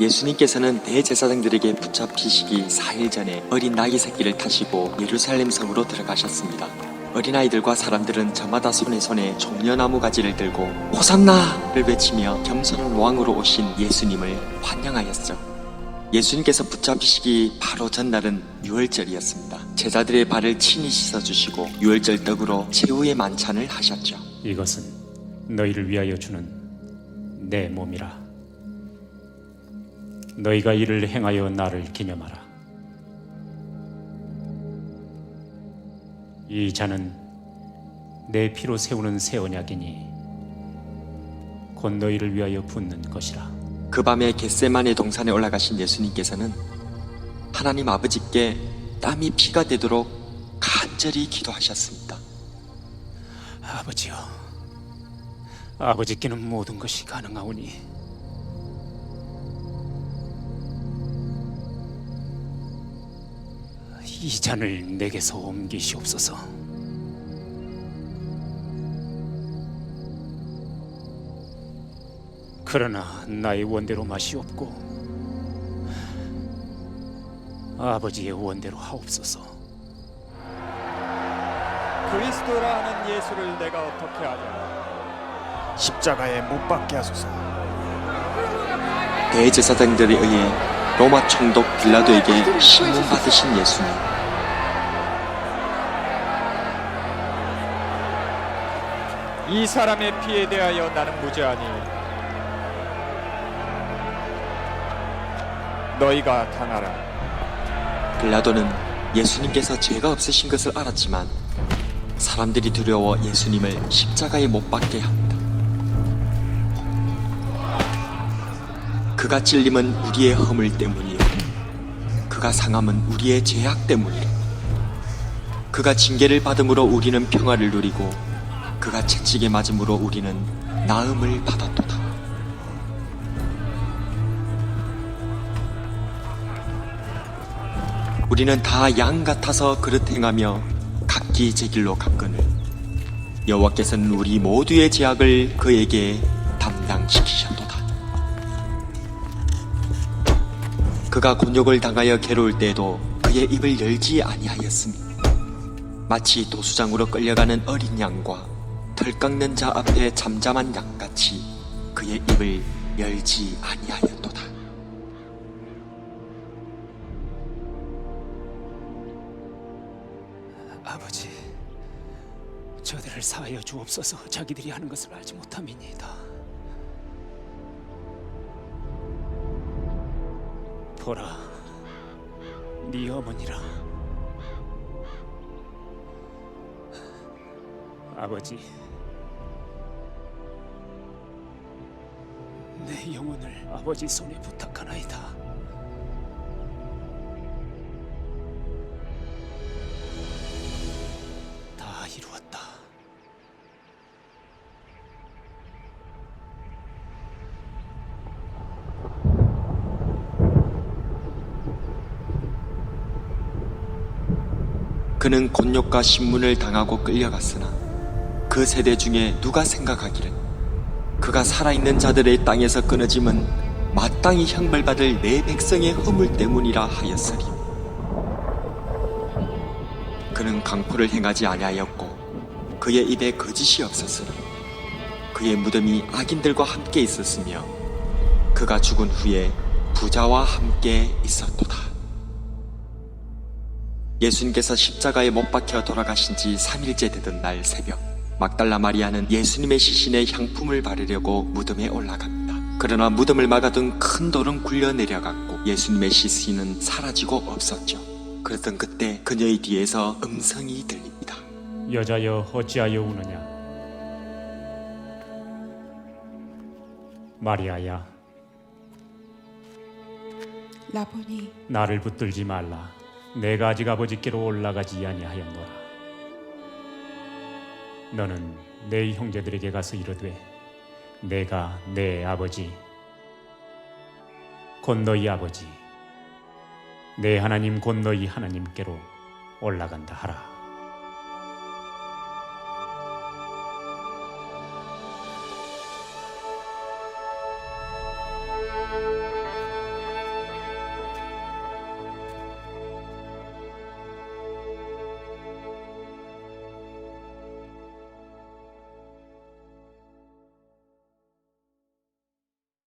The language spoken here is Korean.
예수님께서는 대제사장들에게 붙잡히시기 4일 전에 어린 나귀 새끼를 타시고 예루살렘 성으로 들어가셨습니다. 어린아이들과 사람들은 저마다 손에 손에 종려나무 가지를 들고 호산나를 외치며 겸손한 왕으로 오신 예수님을 환영하였죠. 예수님께서 붙잡히시기 바로 전날은 유월절이었습니다. 제자들의 발을 친히 씻어주시고 유월절 떡으로 최후의 만찬을 하셨죠. 이것은 너희를 위하여 주는 내 몸이라. 너희가 이를 행하여 나를 기념하라. 이 잔은 내 피로 세우는 새 언약이니 곧 너희를 위하여 붓는 것이라. 그 밤에 겟세만의 동산에 올라가신 예수님께서는 하나님 아버지께 땀이 피가 되도록 간절히 기도하셨습니다. 아버지여, 아버지께는 모든 것이 가능하오니 이 잔을 내게서 옮기시옵소서. 그러나 나의 원대로 마시옵고 아버지의 원대로 하옵소서. 그리스도라 하는 예수를 내가 어떻게 하냐 십자가에 못 박게 하소서 대제사장들에 의해 로마 총독 빌라도에게 신문받으신 예수님. 이 사람의 피에 대하여 나는 무죄하니 너희가 당하라 빌라도는 예수님께서 죄가 없으신 것을 알았지만 사람들이 두려워 예수님을 십자가에 못 박게 합니다. 그가 찔림은 우리의 허물 때문이요. 그가 상함은 우리의 죄악 때문이요. 그가 징계를 받음으로 우리는 평화를 누리고 그가 채찍에 맞음으로 우리는 나음을 받았도다. 우리는 다 양 같아서 그릇 행하며 각기 제 길로 갔거늘 여호와께서는 우리 모두의 죄악을 그에게 담당시키셨도다. 그가 곤욕을 당하여 괴로울 때에도 그의 입을 열지 아니하였으니 마치 도수장으로 끌려가는 어린 양과 털 깎는 자 앞에 잠잠한 양같이 그의 입을 열지 아니하였도다. 아버지, 저들을 사하여 주옵소서. 자기들이 하는 것을 알지 못함이니이다. 보라, 네 어머니라. 아버지, 내 영혼을 아버지 손에 부탁하나이다. 다 이루었다. 그는 곤욕과 신문을 당하고 끌려갔으나 그 세대 중에 누가 생각하기를? 그가 살아있는 자들의 땅에서 끊어짐은 마땅히 형벌받을 내 백성의 허물 때문이라 하였으리. 그는 강포를 행하지 아니하였고 그의 입에 거짓이 없었으나 그의 무덤이 악인들과 함께 있었으며 그가 죽은 후에 부자와 함께 있었도다. 예수님께서 십자가에 못 박혀 돌아가신 지 3일째 되던 날 새벽 막달라 마리아는 예수님의 시신에 향품을 바르려고 무덤에 올라갑니다. 그러나 무덤을 막아둔 큰 돌은 굴려 내려갔고 예수님의 시신은 사라지고 없었죠. 그러던 그때 그녀의 뒤에서 음성이 들립니다. 여자여 어찌하여 우느냐? 마리아야, 라보니 나를 붙들지 말라. 내가 아직 아버지께로 올라가지 아니하였노라. 너는 내 형제들에게 가서 이르되 내가 내 아버지 곧 너희 아버지 내 하나님 곧 너희 하나님께로 올라간다 하라.